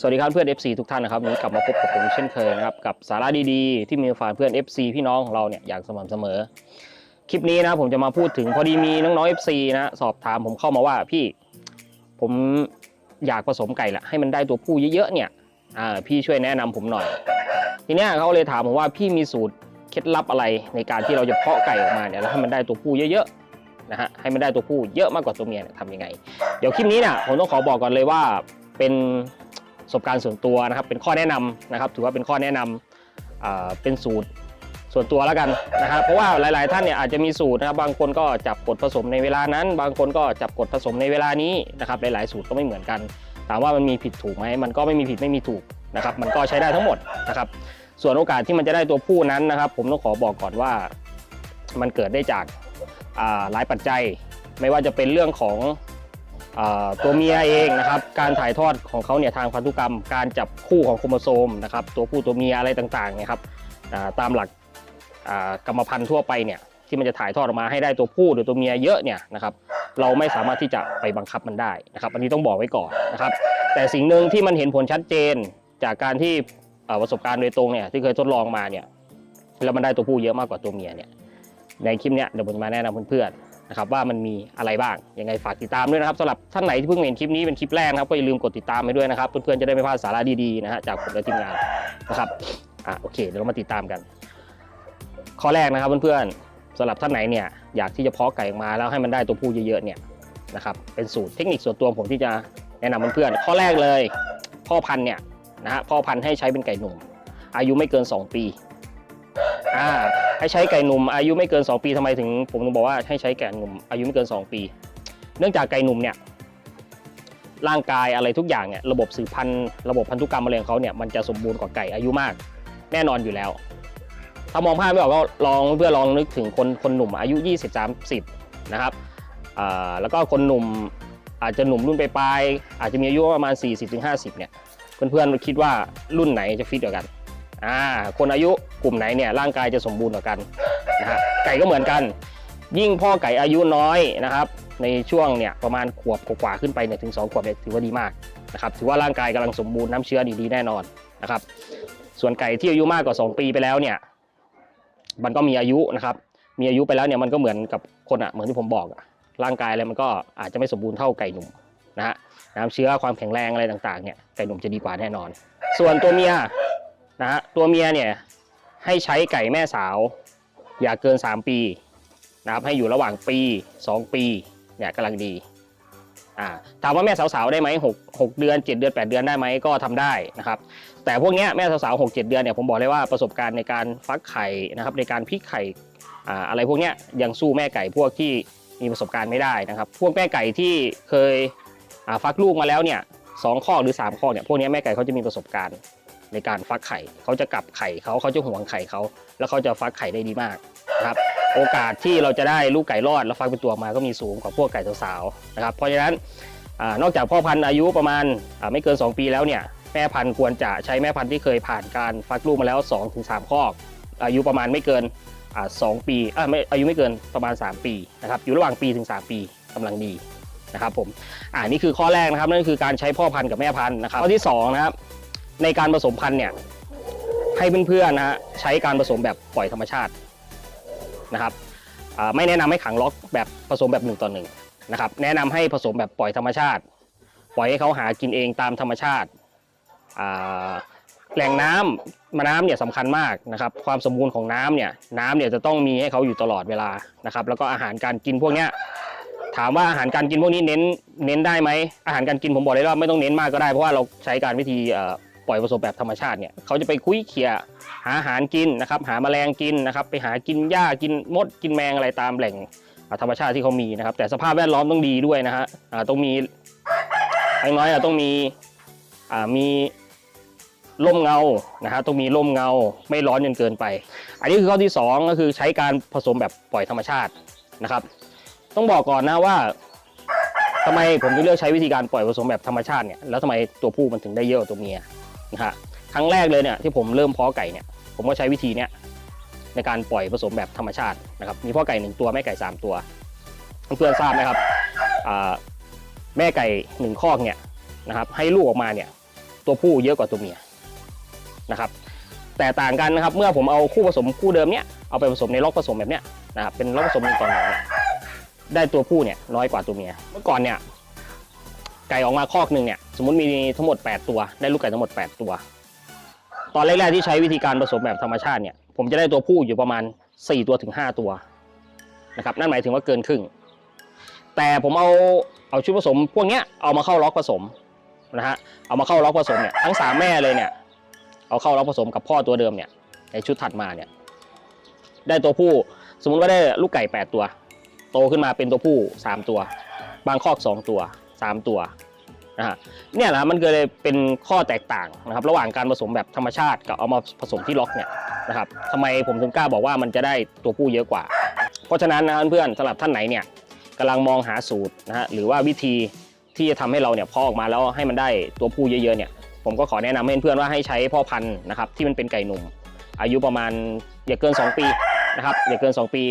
สวัสดีครับเพื่อน FC ทุกท่านนะครับวันนี้กลับมาพบกับผมเช่นเคยนะครับกับสาระดีๆ ที่มีฝากเพื่อน FC พี่น้องของเราเนี่ยอย่างสม่ำเสมอ คลิปนี้นะผมจะมาพูดถึงพอดีมีน้องๆ FC นะสอบถามผมเข้ามาว่าพี่ผมอยากผสมไก่ละให้มันได้ตัวผู้เยอะๆเนี่ยพี่ช่วยแนะนำผมหน่อย ทีเนี้ยเขาเลยถามผมว่าพี่มีสูตรเคล็ดลับอะไรในการที่เราจะเพาะไก่ออกมาเนี่ยแล้วให้มันได้ตัวผู้เยอะๆนะฮะให้มันได้ตัวผู้เยอะมากกว่าตัวเมียเนี่ยทำยังไง เดี๋ยวคลิปนี้เนี่ยผมต้องขอบอกก่อนเลยว่าเป็น ประสบการณ์ส่วนตัวนะครับ เป็นข้อแนะนำนะครับ ถือว่าเป็นข้อแนะนำเป็นสูตรส่วนตัวแล้วกันนะครับ เพราะว่าหลาย ๆ ท่านเนี่ยอาจจะมีสูตรนะครับ บางคนก็จับกดผสมในเวลานั้น บางคนก็จับกดผสมในเวลานี้นะครับ หลาย ๆ สูตรก็ไม่เหมือนกัน ถามว่ามันมีผิดถูกไหมมันก็ไม่มีผิดไม่มีถูกนะครับ มันก็ใช้ได้ทั้งหมดนะครับ ส่วนโอกาสที่มันจะได้ตัวผู้นั้นนะครับ ผมต้องขอบอกก่อนว่ามันเกิดได้จากหลายปัจจัย ไม่ว่าจะเป็นเรื่องของ ตัวเมียเองนะครับ การถ่ายทอดของเขาเนี่ยทางพันธุกรรม การจับคู่ของโครโมโซมนะครับ ตัวผู้ตัวเมียอะไรต่างๆเนี่ยครับตามหลักกรรมพันธุ์ทั่วไปเนี่ยที่มันจะถ่ายทอดออกมาให้ได้ตัวผู้หรือตัวเมียเยอะเนี่ยนะครับ เราไม่สามารถที่จะไปบังคับมันได้นะครับ อันนี้ต้องบอกไว้ก่อนนะครับ แต่สิ่งหนึ่งที่มันเห็นผลชัดเจนจากการที่ประสบการณ์โดยตรงเนี่ยที่เคยทดลองมาเนี่ยแล้วมันได้ตัวผู้เยอะมากกว่าตัวเมียเนี่ยในคลิปเนี้ยเดี๋ยวผมจะมาแนะนำเพื่อนๆ นะครับว่ามันมีอะไรบ้างยังไงฝากติดตามด้วยนะครับสำหรับท่านไหนที่เพิ่งเห็นคลิปนี้เป็นคลิปแรกนะครับก็อย่าลืมกดติดตามไปด้วยนะครับเพื่อนๆจะได้ไม่พลาดสาระดีๆนะฮะจากผมและทีมงานนะครับอะโอเคเดี๋ยวเรามาติดตามกัน ข้อแรกนะครับเพื่อนๆสำหรับท่านไหนเนี่ยอยากที่จะเพาะไก่ออกมาแล้วให้มันได้ตัวผู้เยอะๆเนี่ยนะครับเป็นสูตรเทคนิคส่วนตัวผมที่จะแนะนำเพื่อนๆข้อแรกเลย พ่อพันธุ์เนี่ยนะฮะพ่อพันธุ์ให้ใช้เป็นไก่หนุ่ม อายุไม่เกิน 2 ปี อ่าให้ใช้ไก่หนุ่มอายุไม่เกิน 2 ปีทำไมถึง ผมถึงบอกว่าให้ใช้ไก่หนุ่มอายุไม่เกิน 2 ปี เนื่องจากไก่หนุ่มเนี่ยร่างกายอะไรทุกอย่างเนี่ยระบบสืบพันธุ์ระบบพันธุกรรมอะไรของเขาเนี่ยมันจะสมบูรณ์กว่าไก่อายุมาก แน่นอนอยู่แล้ว ถ้ามองภาพไม่ออกก็ลองเพื่อลองนึกถึงคนคนหนุ่มอายุ 20-30นะครับแล้วก็คนหนุ่มอาจจะหนุ่มรุ่นปลายๆอาจจะมีอายุประมาณ 40-50เนี่ยเพื่อนๆคิดว่ารุ่นไหนจะฟิตกว่ากัน อ่าคนอายุกลุ่มไหนเนี่ยร่างกายจะสมบูรณ์กว่ากันนะฮะไก่ก็เหมือนกัน ยิ่งพ่อไก่อายุน้อยนะครับในช่วงเนี่ยประมาณขวบกว่าขึ้นไปเนี่ยถึง2ขวบเนี่ยถือว่าดีมากนะครับถือว่าร่างกายกำลังสมบูรณ์น้ำเชื้อดีๆแน่นอนนะครับส่วนไก่ที่อายุมากกว่า 2 ปีไปแล้วเนี่ยมันก็มีอายุนะครับ มีอายุไปแล้วเนี่ยมันก็เหมือนกับคนอะเหมือนที่ผมบอกอะร่างกายอะไรมันก็อาจจะไม่สมบูรณ์เท่าไก่หนุ่มนะฮะน้ำเชื้อความแข็งแรงอะไรต่างๆเนี่ยไก่หนุ่มจะดีกว่าแน่นอน ส่วนตัวเมีย นะฮะตัวเมียเนี่ยให้ใช้ไก่แม่สาว อย่าเกิน 3 ปีนะครับให้อยู่ระหว่างปี 2 ปีเนี่ยกำลังดีอ่าถามว่าแม่สาวๆได้ไหมหกเดือน 7 เดือน 8 เดือนได้ไหมก็ทำได้นะครับแต่พวกเนี้ยแม่สาวๆหกเจ็ดเดือนเนี่ยผมบอกเลยว่าประสบการณ์ในการฟักไข่นะครับในการพลิกไข่อ่าอะไรพวกเนี้ยยังสู้แม่ไก่พวกที่มีประสบการณ์ไม่ได้นะครับพวกแม่ไก่ที่เคยอ่าฟักลูกมาแล้วเนี่ยสองข้อหรือสามข้อเนี่ยพวกนี้แม่ไก่เขาจะมีประสบการณ์ ในการฟักไข่ เขาจะกลับไข่เขาเขาจะห่วงไข่เขาแล้วเขาจะฟักไข่ได้ดีมากนะครับโอกาสที่เราจะได้ลูกไก่รอดแล้วฟักเป็นตัวมาก็มีสูงกว่าพวกไก่สาวๆนะครับเพราะฉะนั้นอนอกจากพ่อพันธุ์อายุประมาณไม่เกิน 2 ปีแล้วเนี่ยแม่พันธุ์ควรจะใช้แม่พันธุ์ที่เคยผ่านการฟักลูกมาแล้ว 2-3ข้ออายุประมาณไม่เกินอ่าสองปีอ่าไม่อายุไม่เกินประมาณ 3 ปีนะครับอยู่ระหว่างปีถึง 3 ปีกำลังดีนะครับผมอ่านี่คือข้อแรกนะครับนั่นคือการใช้พ่อพันธุ์กับแม่พันธุ์นะครับข้อที่สองนะครับ ในการผสมพันธุ์เนี่ยให้เพื่อนๆนะฮะใช้การผสมแบบปล่อยธรรมชาตินะครับไม่แนะนำให้ขังล็อกแบบผสมแบบหนึ่งต่อหนึ่งนะครับแนะนำให้ผสมแบบปล่อยธรรมชาติ ปล่อยให้เขาหากินเองตามธรรมชาติแหล่งน้ำมาน้ำเนี่ยสำคัญมากนะครับความสมบูรณ์ของน้ำเนี่ยน้ำเนี่ยจะต้องมีให้เขาอยู่ตลอดเวลานะครับแล้วก็อาหารการกินพวกเนี้ยถามว่าอาหารการกินพวกนี้เน้นเน้นได้ไหมอาหารการกินผมบอกเลยว่าไม่ต้องเน้นมากก็ได้เพราะว่าเราใช้การวิธี ปล่อยผสมแบบธรรมชาติเนี่ยเขาจะไปคุยเขี่ยหาอาหารกินนะครับ หาแมลงกินนะครับ ไปหากินหญ้ากินมดกินแมงอะไรตามแหล่งธรรมชาติที่เขามีนะครับ แต่สภาพแวดล้อมต้องดีด้วยนะฮะต้องมีอย่างน้อยต้องมีมีร่มเงานะฮะต้องมีร่มเงาไม่ร้อนจนเกินไป อันนี้คือข้อที่สองก็คือใช้การผสมแบบปล่อยธรรมชาตินะครับ ต้องบอกก่อนนะว่าทำไมผมถึงเลือกใช้วิธีการปล่อยผสมแบบธรรมชาติเนี่ยแล้วทำไมตัวผู้มันถึงได้เยอะตัวเมีย นะฮะครั้งแรกเลยเนี่ยที่ผมเริ่มเพาะไก่เนี่ยผมก็ใช้วิธีเนี้ยในการปล่อยผสมแบบธรรมชาตินะครับมีพ่อไก่หนึ่งตัวแม่ไก่สามตัวเพื่อนทราบไหมครับแม่ไก่หนึ่งคอกเนี่ยนะครับให้ลูกออกมาเนี่ยตัวผู้เยอะกว่าตัวเมียนะครับแต่ต่างกันนะครับเมื่อผมเอาคู่ผสมคู่เดิมเนี้ยเอาไปผสมในล็อกผสมแบบเนี้ยนะครับเป็นล็อกผสมหนึ่งต่อหนึ่งได้ตัวผู้เนี่ยน้อยกว่าตัวเมีย เมื่อก่อนเนี่ยไก่ออกมาคอกหนึ่งเนี่ย สมมติมีทั้งหมด 8 ตัว ได้ลูกไก่ทั้งหมด 8 ตัว ตอนแรกๆที่ใช้วิธีการผสมแบบธรรมชาติเนี่ย ผมจะได้ตัวผู้อยู่ประมาณ 4 ตัวถึง 5 ตัวนะครับ นั่นหมายถึงว่าเกินครึ่ง แต่ผมเอาเอาชุดผสมพวกเนี้ยเอามาเข้าล็อกผสมนะฮะ เอามาเข้าล็อกผสมเนี่ยทั้งสามแม่เลยเนี่ย เอาเข้าล็อกผสมกับพ่อตัวเดิมเนี่ยในชุดถัดมาเนี่ย ได้ตัวผู้สมมุติว่าได้ลูกไก่ 8 ตัว โตขึ้นมาเป็นตัวผู้ 3 ตัว บางคอก 2 ตัว 3 ตัว นะฮะเนี่ยแหละมันก็เลยเป็นข้อแตกต่างนะครับ ระหว่างการผสมแบบธรรมชาติกับเอามาผสมที่ล็อกเนี่ยนะครับทำไมผมถึงกล้าบอกว่ามันจะได้ตัวผู้เยอะกว่า เพราะฉะนั้นนะเพื่อนๆสำหรับท่านไหนเนี่ยกำลังมองหาสูตรนะฮะหรือว่าวิธีที่จะทำให้เราเนี่ยพาะออกมาแล้วให้มันได้ตัวผู้เยอะๆเนี่ยผมก็ขอแนะนำให้เพื่อนๆว่าให้ใช้พ่อพันธุ์นะครับที่มันเป็นไก่หนุ่ม อายุประมาณอย่าเกิน 2 ปีนะครับอย่าเกิน 2 ปี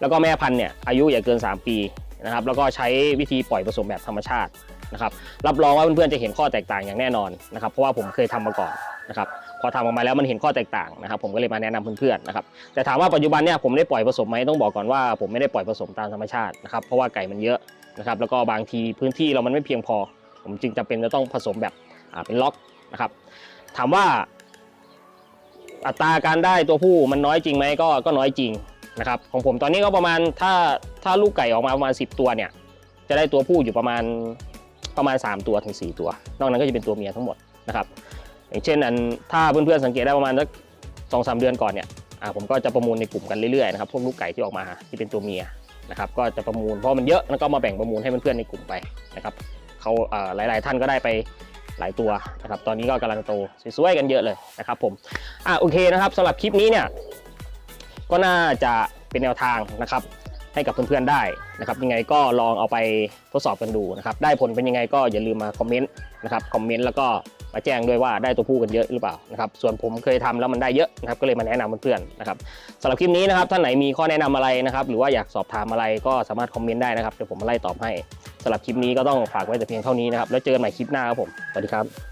แล้วก็แม่พันธุ์เนี่ยอายุอย่าเกิน 3 ปีนะครับแล้วก็ใช้วิธีปล่อยผสมแบบธรรมชาติ นะครับรับรองว่าเพื่อนๆจะเห็นข้อแตกต่างอย่างแน่นอนนะครับเพราะว่าผมเคยทำมาก่อนนะครับพอทำออกมาแล้วมันเห็นข้อแตกต่างนะครับ ผมก็เลยมาแนะนำเพื่อนๆนะครับแต่ถามว่าปัจจุบันเนี่ยผมได้ปล่อยผสมไหมต้องบอกก่อนว่าผมไม่ได้ปล่อยผสมตามธรรมชาตินะครับเพราะว่าไก่มันเยอะนะครับแล้วก็บางทีพื้นที่เรามันไม่เพียงพอ ผมจึงจำเป็นจะต้องผสมแบบเป็นล็อกนะครับถามว่าอัตราการได้ตัวผู้มันน้อยจริงไหมก็ก็น้อยจริงนะครับของผมตอนนี้ก็ประมาณถ้าถ้าลูกไก่ออกมาประมาณ 10 ตัวเนี่ยจะได้ตัวผู้อยู่ประมาณ ประมาณ 3 ตัวถึง 4 ตัว นอกนั้นก็จะเป็นตัวเมียทั้งหมดนะครับอย่างเช่นอันถ้าเพื่อนๆสังเกตได้ประมาณสักสองสามเดือนก่อนเนี่ยผมก็จะประมูลในกลุ่มกันเรื่อยๆนะครับพวกลูกไก่ที่ออกมาที่เป็นตัวเมียนะครับก็จะประมูลเพราะมันเยอะแล้วก็มาแบ่งประมูลให้เพื่อนๆในกลุ่มไปนะครับเขาอ่าหลายๆท่านก็ได้ไปหลายตัวนะครับตอนนี้ก็กำลังโตสวยๆกันเยอะเลยนะครับผมอะโอเคนะครับสำหรับคลิปนี้เนี่ยก็น่าจะเป็นแนวทางนะครับ ให้กับเพื่อนๆได้นะครับ ยังไงก็ลองเอาไปทดสอบกันดูนะครับ ได้ผลเป็นยังไงก็อย่าลืมมาคอมเมนต์นะครับคอมเมนต์แล้วก็มาแจ้งด้วยว่าได้ตัวผู้กันเยอะหรือเปล่านะครับส่วนผมเคยทำแล้วมันได้เยอะนะครับก็เลยมาแนะนำเพื่อนๆนะครับสำหรับคลิปนี้นะครับท่านไหนมีข้อแนะนำอะไรนะครับหรือว่าอยากสอบถามอะไรก็สามารถคอมเมนต์ได้นะครับเดี๋ยวผมมาไล่ตอบให้สำหรับคลิปนี้ก็ต้องฝากไว้แต่เพียงเท่านี้นะครับแล้วเจอกันใหม่คลิปหน้าครับผมสวัสดีครับ